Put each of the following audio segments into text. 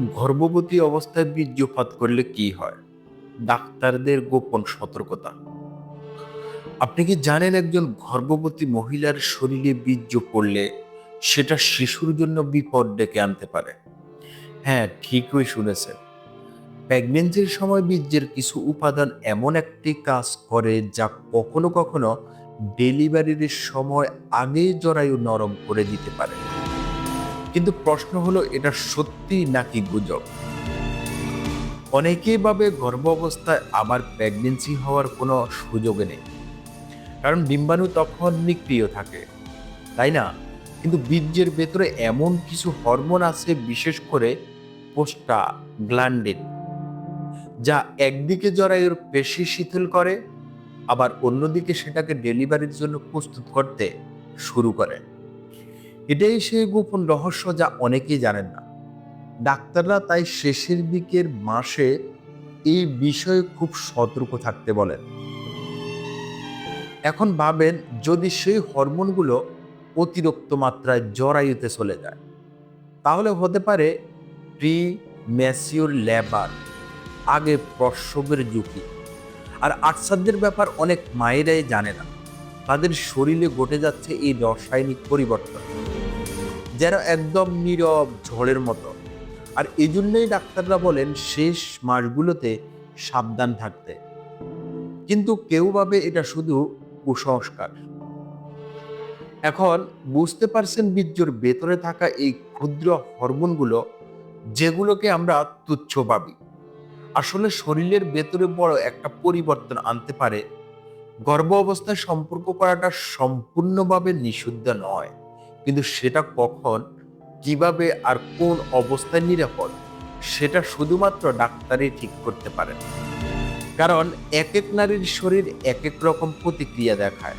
গর্ভবতী অবস্থায় বীর্যপাত করলে কি হয়? ডাক্তারদের গোপন সতর্কতা। আপনি কি জানেন একজন গর্ভবতী মহিলার শরীরে বীর্য পড়লে সেটা শিশুর জন্য বিপদ ডেকে আনতে পারে? হ্যাঁ ঠিকই শুনেছেন। প্রেগনেন্সির সময় বীর্যের কিছু উপাদান এমন একটি কাজ করে যা কখনো কখনো ডেলিভারির সময় আগেই জরায়ু নরম করে দিতে পারে। কিন্তু প্রশ্ন হলো, এটা সত্যি নাকি গুজব? অনেকেই ভাবে গর্ভ অবস্থায় আবার প্রেগনেন্সি হওয়ার কোনো সুযোগ নেই। কারণ ডিম্বাণু তখন নিক্রিয় থাকে, তাই না? কিন্তু বীর্যের ভেতরে এমন কিছু হরমোন আছে, বিশেষ করে পোস্টা গ্ল্যান্ডিন, যা একদিকে জরায়ুর পেশি শিথিল করে, আবার অন্যদিকে সেটাকে ডেলিভারির জন্য প্রস্তুত করতে শুরু করে। এটাই সেই গোপন রহস্য যা অনেকেই জানেন না। ডাক্তাররা তাই শেষের দিকের মাসে এই বিষয়ে খুব সতর্ক থাকতে বলেন। এখন ভাবেন যদি সেই হরমোনগুলো অতিরিক্ত মাত্রায় জরায়ুতে চলে যায়, তাহলে হতে পারে প্রি ম্যাসিওর লেবার আগে প্রসবের ঝুঁকি। আর আটসাধ্যের ব্যাপার অনেক মায়েরাই জানে না, তাদের শরীরে ঘটে যাচ্ছে এই রাসায়নিক পরিবর্তন। যেন একদম নীরব ঝড়ের মতো। আর এই জন্যই ডাক্তাররা বলেন শেষ মাসগুলোতে সাবধান থাকতে। কিন্তু কেউ ভাবে এটা শুধু কুসংস্কার। এখন বুঝতে পারছেন বীর্যর ভেতরে থাকা এই ক্ষুদ্র হরমোনগুলো যেগুলোকে আমরা তুচ্ছ ভাবি। আসলে শরীরের ভেতরে বড় একটা পরিবর্তন আনতে পারে। গর্ভ অবস্থায় সম্পর্ক করাটা সম্পূর্ণভাবে নিষিদ্ধ নয়। কিন্তু সেটা কখন, কীভাবে আর কোন অবস্থায় নিরাপদ, সেটা শুধুমাত্র ডাক্তারই ঠিক করতে পারেন। কারণ এক এক নারীর শরীর এক এক রকম প্রতিক্রিয়া দেখায়।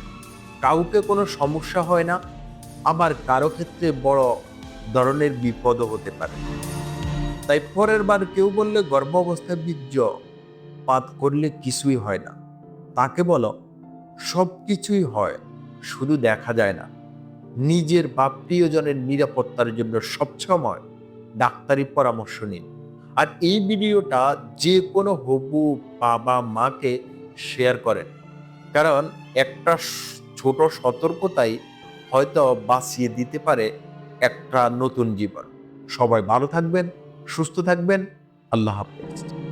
কাউকে কোনো সমস্যা হয় না, আবার কারও ক্ষেত্রে বড় ধরনের বিপদও হতে পারে। তাই পরের বার কেউ বললে গর্ভ অবস্থায় বীর্য পাত করলে কিছুই হয় না। তাকে বলো সব কিছুই হয়, শুধু দেখা যায় না। নিজের বা প্রিয়জনের নিরাপত্তার জন্য সবসময় ডাক্তারি পরামর্শ নিন। আর এই ভিডিওটা যে কোনো হবু বাবা মাকে শেয়ার করেন। কারণ একটা ছোট সতর্কতাই হয়তো বাঁচিয়ে দিতে পারে একটা নতুন জীবন। সবাই ভালো থাকবেন, সুস্থ থাকবেন। আল্লাহ হাফেজ।